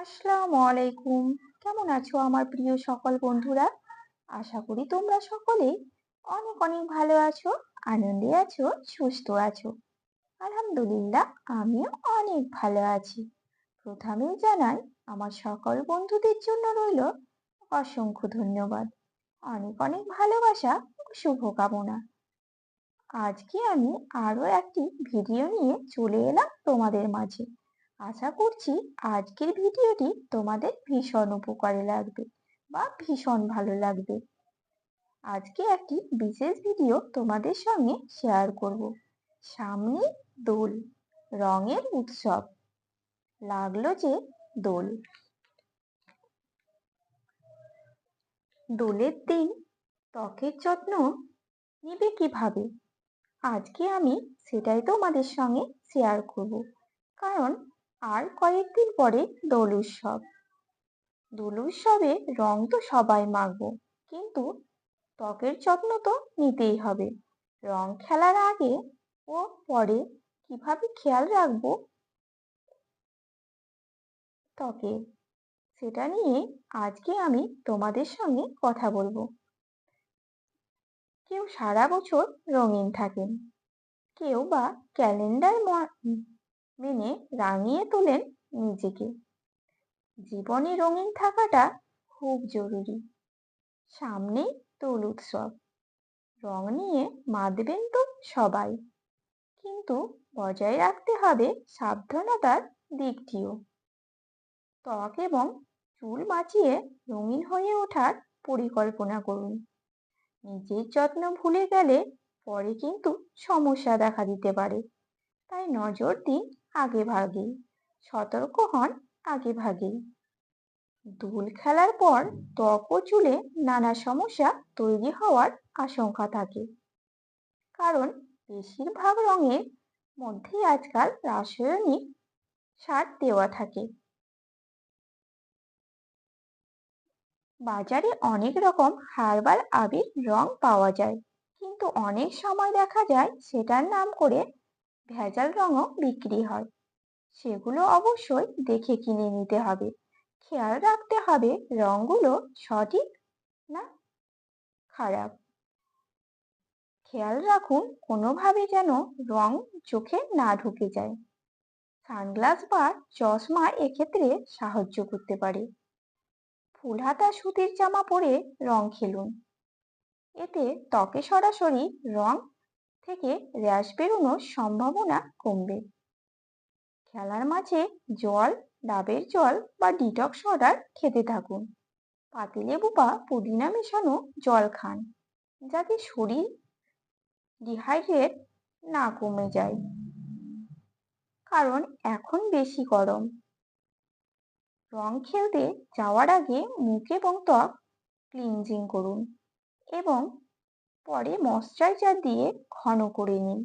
আসসালামু আলাইকুম। কেমন আছো আমার প্রিয় সকল বন্ধুরা? আশা করি তোমরা সকলেই অনেক অনেক ভালো আছো, আনন্দে আছো, সুস্থ আছো। আলহামদুলিল্লাহ, আমিও অনেক ভালো আছি। প্রথমেই জানাই, আমার সকল বন্ধুদের জন্য রইল অসংখ্য ধন্যবাদ। অনেক অনেক ভালোবাসা ও শুভকামনা। আজকে আমি আরও একটি ভিডিও নিয়ে চলে এলাম তোমাদের মাঝে। আশা করছি আজকের ভিডিওটি তোমাদের ভীষণ উপকারে লাগবে বা ভীষণ ভালো লাগবে। আজকে একটি বিশেষ ভিডিও তোমাদের সঙ্গে শেয়ার করব। সামনে দোল, রঙের উৎসব। লাগল যে দোল। দোলের দিন ত্বকের যত্ন নেবে কীভাবে? আজকে আমি সেটাই তোমাদের সঙ্গে শেয়ার করব। কারণ আর কয়েকদিন পরে দোল উৎসব। দোল উৎসবে রং তো সবাই মাখবো, কিন্তু ত্বকের যত্ন তো নিতেই হবে। রং খেলার আগে ও পরে কীভাবে খেয়াল রাখব? ত্বকে, সেটা নিয়ে আজকে আমি তোমাদের সঙ্গে কথা বলব। কেউ সারা বছর রঙিন থাকেন, কেউ বা ক্যালেন্ডার মেনে রাঙিয়ে তোলেন নিজেকে। জীবনে রঙিন থাকাটা খুব জরুরি। সামনেই দোল উৎসব। রং নিয়ে মাতবেন তো সবাই। কিন্তু বজায় রাখতে হবে সাবধানতার দিকটিও। ত্বক এবং চুল বাঁচিয়ে রঙিন হয়ে ওঠার পরিকল্পনা করুন। নিজের যত্ন ভুলে গেলে পরে কিন্তু সমস্যা দেখা দিতে পারে। তাই নজর দিন আগে ভাগেই। সতর্ক হন আগে ভাগেই। দোল খেলার পর ত্বক ও চুলে নানা সমস্যা তৈরি হওয়ার আশঙ্কা থাকে। কারণ বেশিরভাগ রঙের মধ্যেই আজকাল রাসায়নিক সার দেওয়া থাকে। বাজারে অনেক রকম হার্বাল আবির রং পাওয়া যায়। কিন্তু অনেক সময় দেখা যায় সেটার নাম করে ভেজাল রঙও বিক্রি হয়। সেগুলো অবশ্যই দেখে কিনে নিতে হবে। খেয়াল রাখতে হবে রঙগুলো সঠিক না খারাপ। খেয়াল রাখুন কোনোভাবে যেন রং চোখে না ঢুকে যায়। সানগ্লাস বা চশমা এক্ষেত্রে সাহায্য করতে পারে। ফুলহাতা সুতির জামা পরে রং খেলুন। এতে ত্বকে সরাসরি রং থেকে র্যাশ বেরোনোর সম্ভাবনা কমবে। খেলার মাঝে জল, ডাবের জল বা ডিটক্স ওয়াটার খেতে থাকুন। পাতিলেবু বা পুদিনা মেশানো জল খান, যাতে শরীর ডিহাইড্রেট না কমে যায়। কারণ এখন বেশি গরম। রং খেলতে যাওয়ার আগে মুখ এবং ত্বক ক্লিনজিং করুন এবং পরে ময়শ্চারাইজার দিয়ে ঘন করে নিন।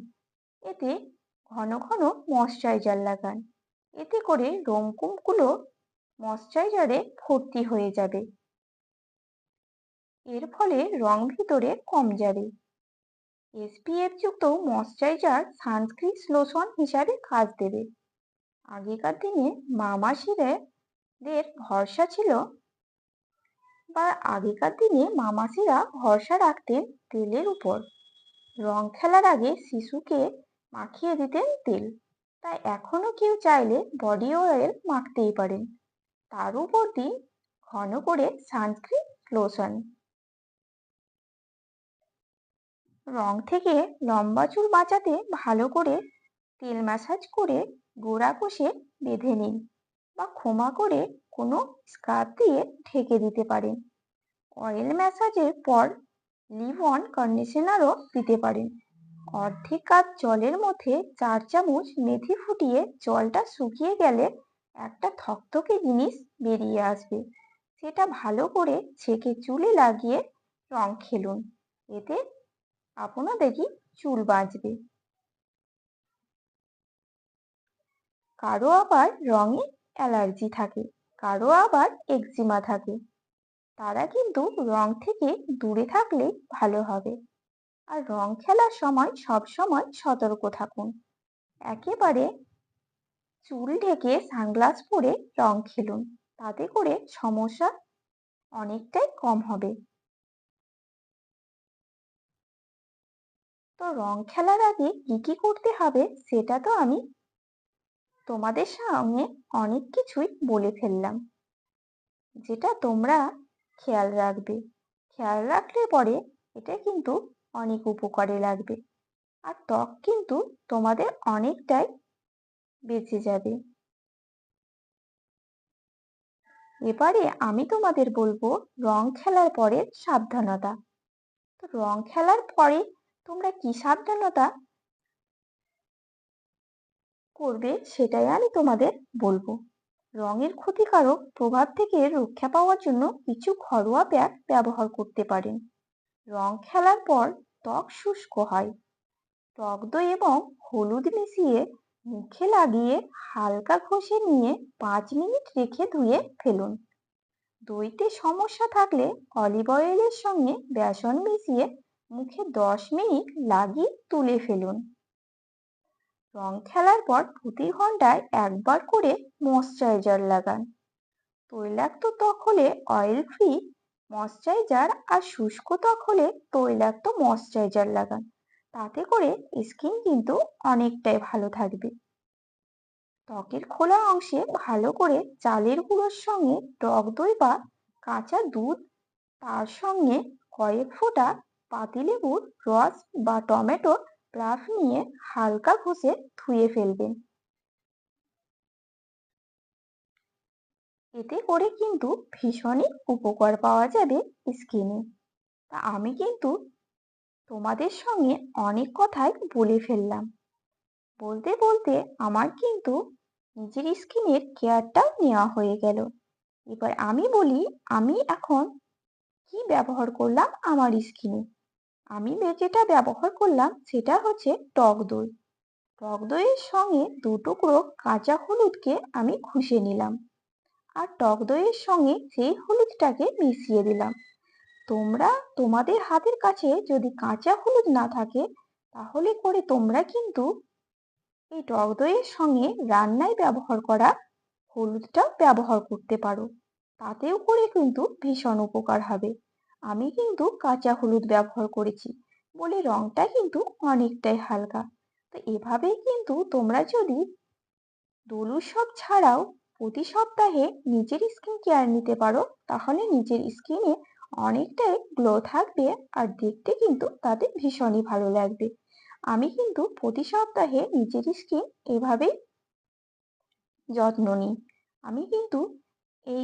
এতে ঘন ঘন ময়শ্চারাইজার লাগান। এতে করে রোমকূপগুলো ময়শ্চারাইজারে ভর্তি হয়ে যাবে। এর ফলে রং ভিতরে কম যাবে। এসপিএফ যুক্ত ময়শ্চারাইজার সানস্ক্রিন লোশন হিসাবে কাজ দেবে। আগেকার দিনে মামাসিদের ভরসা ছিল বা আগেকার দিনে মামাসিরা ভরসা রাখতেন তেলের উপর। রং খেলার আগে শিশুকে মাখিয়ে দিতেন তেল। তাই এখনও কেউ চাইলে বডি অয়েল মাখতেই পারেন। তার উপর দিন ঘন করে সানস্ক্রিন লোশন রং থেকে লম্বা চুল বাঁচাতে ভালো করে তেল ম্যাসাজ করে গোড়া কষে বেঁধে নিন বা খোমা করে কোনো স্কার্ফ দিয়ে ঢেকে দিতে পারেন। অয়েল ম্যাসাজের পর লিভ অন কন্ডিশনারও দিতে পারেন। অর্ধেক কাপ জলের মধ্যে চার চামচ মেথি ফুটিয়ে জলটা শুকিয়ে গেলে একটা থকথকে জিনিস বেরিয়ে আসবে। সেটা ভালো করে ছেঁকে চুলে লাগিয়ে রং খেলুন। এতে আপনাদেরই চুল বাঁচবে। কারও আবার রঙে অ্যালার্জি থাকে। কারও আবার একজিমা থাকে। তারা কিন্তু রং থেকে দূরে থাকলে ভালো হবে। আর রং খেলার সময় সব সময় সতর্ক থাকুন। একেবারে চুল ঢেকে সানগ্লাস পরে রং খেলুন, তাতে করে সমস্যা অনেকটাই কম হবে। তো রং খেলার আগে কি কি করতে হবে সেটা তো আমি তোমাদের সঙ্গে অনেক কিছুই বলে ফেললাম। যেটা তোমরা খেয়াল রাখবে। খেয়াল রাখলে পরে এটা কিন্তু অনেক উপকারে লাগবে। আর ত্বক কিন্তু তোমাদের অনেকটাই বেঁচে যাবে। এবারে আমি তোমাদের বলব রং খেলার পরে সাবধানতা। তো রং খেলার পরে তোমরা কি সাবধানতা করবে সেটাই আমি তোমাদের বলব। রঙের ক্ষতিকারক প্রভাব থেকে রক্ষা পাওয়ার জন্য কিছু ঘরোয়া প্যাক ব্যবহার করতে পারেন। রং খেলার পর ত্বক শুষ্ক হয়। টক দই এবং হলুদ মিশিয়ে মুখে লাগিয়ে হালকা ঘষে নিয়ে পাঁচ মিনিট রেখে ধুয়ে ফেলুন। দইতে সমস্যা থাকলে অলিভ অয়েলের সঙ্গে বেসন মিশিয়ে মুখে দশ মিনিট লাগিয়ে তুলে ফেলুন। রং খেলার পর প্রতি ঘন্টায় একবার করে ময়শ্চারাইজার লাগান। তৈলাক্ত ত্বক হলে অয়েল ফ্রি ময়শ্চারাইজার আর শুষ্ক ত্বক হলে তৈলাক্ত ময়শ্চারাইজার লাগান। তাতে করে স্কিন কিন্তু অনেকটাই ভালো থাকবে। ত্বকের খোলা অংশে ভালো করে চালের গুঁড়োর সঙ্গে টক দই বা কাঁচা দুধ, তার সঙ্গে কয়েক ফোঁটা পাতিলেবুর রস বা টমেটো প্লাফ নিয়ে হালকা ঘষে ধুয়ে ফেলবেন। এতে করে কিন্তু ভীষণই উপকার পাওয়া যাবে স্কিনে তা আমি কিন্তু তোমাদের সঙ্গে অনেক কথাই বলে ফেললাম। বলতে বলতে আমার কিন্তু নিজের স্কিনের কেয়ারটাও নেওয়া হয়ে গেল। এবার আমি বলি, আমি এখন কি ব্যবহার করলাম আমার স্কিনে আমি যেটা ব্যবহার করলাম সেটা হচ্ছে টক দই। টক দইয়ের সঙ্গে দু টুকরো কাঁচা হলুদকে আমি ঘষে নিলাম আর টক দইয়ের সঙ্গে সেই হলুদটাকে মিশিয়ে দিলাম। তোমরা তোমাদের হাতের কাছে যদি কাঁচা হলুদ না থাকে তাহলে করে তোমরা কিন্তু এই টক দইয়ের সঙ্গে রান্নায় ব্যবহার করা হলুদটা ব্যবহার করতে পারো। তাতেও করে কিন্তু ভীষণ উপকার হবে। আমি কিন্তু কাঁচা হলুদ ব্যবহার করেছি বলে রংটা কিন্তু অনেকটাই হালকা। তো এভাবেই কিন্তু তোমরা যদি দোল উৎসব ছাড়াও প্রতি সপ্তাহে নিজের স্কিন কেয়ার নিতে পারো, তাহলে নিজের স্কিনে অনেকটাই গ্লো থাকবে আর দেখতে কিন্তু তাতে ভীষণই ভালো লাগবে। আমি কিন্তু প্রতি সপ্তাহে নিজের স্কিন এভাবেই যত্ন নিই। আমি কিন্তু এই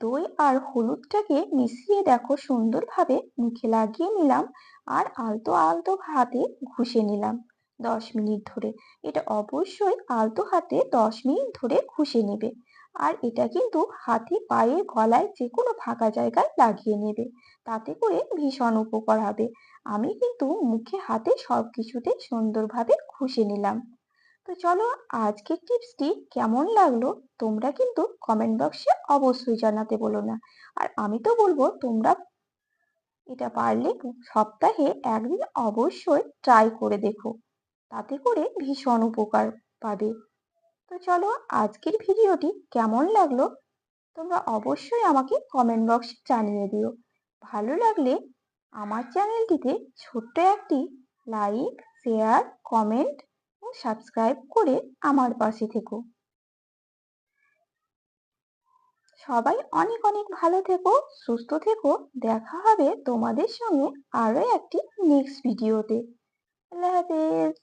দই আর হলুদটাকে মিশিয়ে দেখো সুন্দরভাবে মুখে লাগিয়ে নিলাম আর আলতো আলতো হাতে ঘষে নিলাম দশ মিনিট ধরে। এটা অবশ্যই আলতো হাতে দশ মিনিট ধরে ঘষে নেবে আর এটা কিন্তু হাতে পায়ে গলায় যে কোনো ফাঁকা জায়গায় লাগিয়ে নেবে। তাতে করে ভীষণ উপকার হবে। আমি কিন্তু মুখে হাতে সব কিছুতে সুন্দরভাবে ঘষে নিলাম। তো চলো আজকের টিপসটি কেমন লাগল তোমরা কিন্তু কমেন্ট বক্সে অবশ্যই জানাতে বলো না। আর আমি তো বলব তোমরা এটা পারলে সপ্তাহে একদিন অবশ্যই ট্রাই করে দেখো। তাতে করে ভীষণ উপকার পাবে। তো চলো আজকের ভিডিওটি কেমন লাগল তোমরা অবশ্যই আমাকে কমেন্ট বক্সে জানিয়ে দিও। ভালো লাগলে আমার চ্যানেলটিতে ছোট্ট একটি লাইক শেয়ার কমেন্ট সাবস্ক্রাইব করে আমার পাশে থেকো। সবাই অনেক অনেক ভালো থেকো, সুস্থ থেকো। দেখা হবে তোমাদের সঙ্গে আরও একটি নেক্সট ভিডিওতে আল্লাহ হাফেজ।